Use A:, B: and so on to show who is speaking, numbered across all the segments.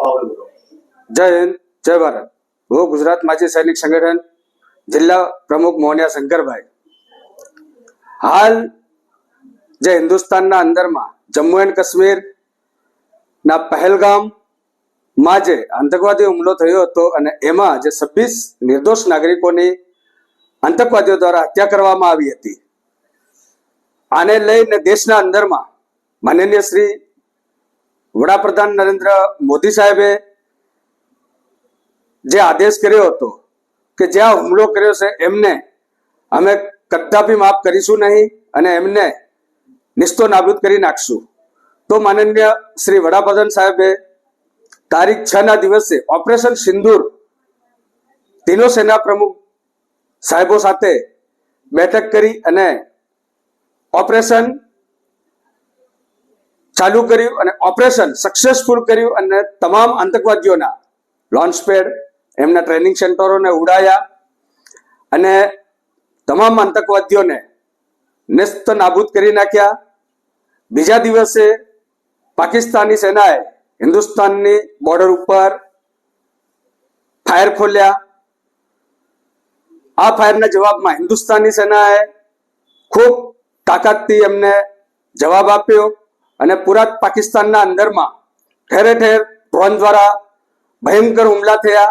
A: જય હિન્દ, જય ભારત. હું ગુજરાત માજી સૈનિક સંગઠન જિલ્લા પ્રમુખ મોહનિયા શંકરભાઈ. હાલ જે હિન્દુસ્તાનના અંદરમાં જમ્મુ એન્ડ કાશ્મીર ના પહેલગામમાં જે આતંકવાદી હુમલો થયો હતો અને એમાં જે છવ્વીસ નિર્દોષ નાગરિકોની આતંકવાદીઓ દ્વારા હત્યા કરવામાં આવી હતી. આને લઈને દેશના અંદરમાં માનનીય શ્રી વડાપ્રધાન નરેન્દ્ર મોદી સાહેબે જે આદેશ કર્યો હતો કે જ્યાં હુમલો કર્યો છે, એમને અમે કદાપી માફ કરીશું નહીં અને એમને નિસ્તો નાબૂદ કરી નાખશું. તો માનનીય શ્રી વડાપ્રધાન સાહેબે તારીખ છ ના દિવસે ઓપરેશન સિંદૂર તીનો સેના પ્રમુખ સાહેબો સાથે બેઠક કરી અને ઓપરેશન ચાલુ કર્યું અને ઓપરેશન સક્સેસફુલ કર્યું અને તમામ આતંકવાદીઓના લોન્ચ પેડ એમના ટ્રેનિંગ સેન્ટરોને ઉડાયા અને તમામ આતંકવાદીઓને નેસ્ત નાબૂદ કરી નાખ્યા. બીજા દિવસે પાકિસ્તાની સેનાએ હિન્દુસ્તાનની બોર્ડર ઉપર ફાયર ખોલ્યા. આ ફાયરના જવાબમાં હિન્દુસ્તાની સેનાએ ખૂબ તાકાતથી એમને જવાબ આપ્યો. અને પૂરા પાકિસ્તાનના અંદરમાં ઠેરે ઠેર ડ્રોન દ્વારા ભયંકર હુમલા થયા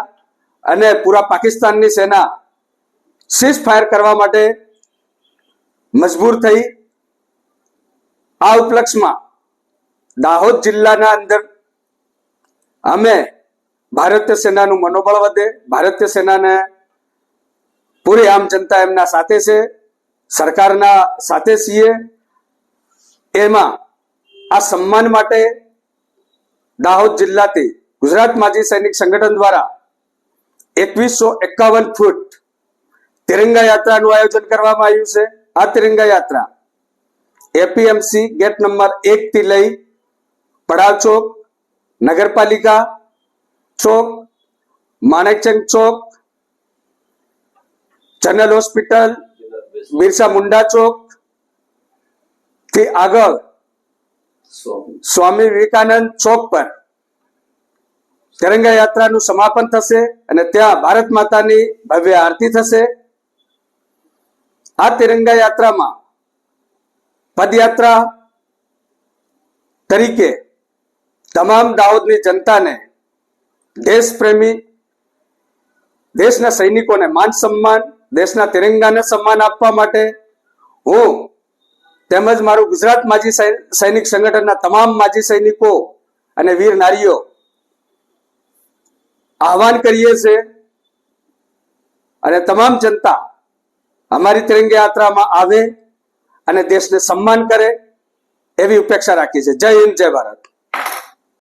A: અને પૂરા પાકિસ્તાનની સેના સીઝ ફાયર કરવા માટે મજબૂર થઈ. આ ઉપલક્ષમાં દાહોદ જિલ્લાના અંદર અમે ભારતીય સેનાનું મનોબળ વધે, ભારતીય સેનાને પૂરી આમ જનતા એમના સાથે છે, સરકારના સાથે છીએ. એમાં આ સન્માન માટે દાહોદ જિલ્લાથી ગુજરાત માજી સૈનિક સંગઠન દ્વારા એકવીસો એકાવન ફૂટ તિરંગા યાત્રાનું આયોજન કરવામાં આવ્યું છે. આ તિરંગા યાત્રા એપીએમસી ગેટ નંબર એક થી લઈ પડાવ ચોક, નગરપાલિકા ચોક, માણેકચંદ ચોક, જનરલ હોસ્પિટલ, બિરસા મુંડા ચોકથી આગળ સ્વામી. વિવેકાનંદ ચોક પર તિરંગા યાત્રાનું સમાપન થશે અને ત્યાં ભારત માતાની ભવ્ય આરતી થશે. આ તિરંગા યાત્રામાં પદયાત્રા તરીકે તમામ દાહોદની જનતાને દેશ પ્રેમી દેશના સૈનિકોને માન સન્માન, દેશના તિરંગાને સન્માન આપવા માટે હું તેમજ મારું ગુજરાત માજી સૈનિક સંગઠનના તમામ માજી સૈનિકો અને વીર નારીઓ આહવાન કરીએ છે અને તમામ જનતા અમારી તિરંગા યાત્રામાં આવે અને દેશને સન્માન કરે એવી અપેક્ષા રાખી છે જય હિન્દ, જય ભારત.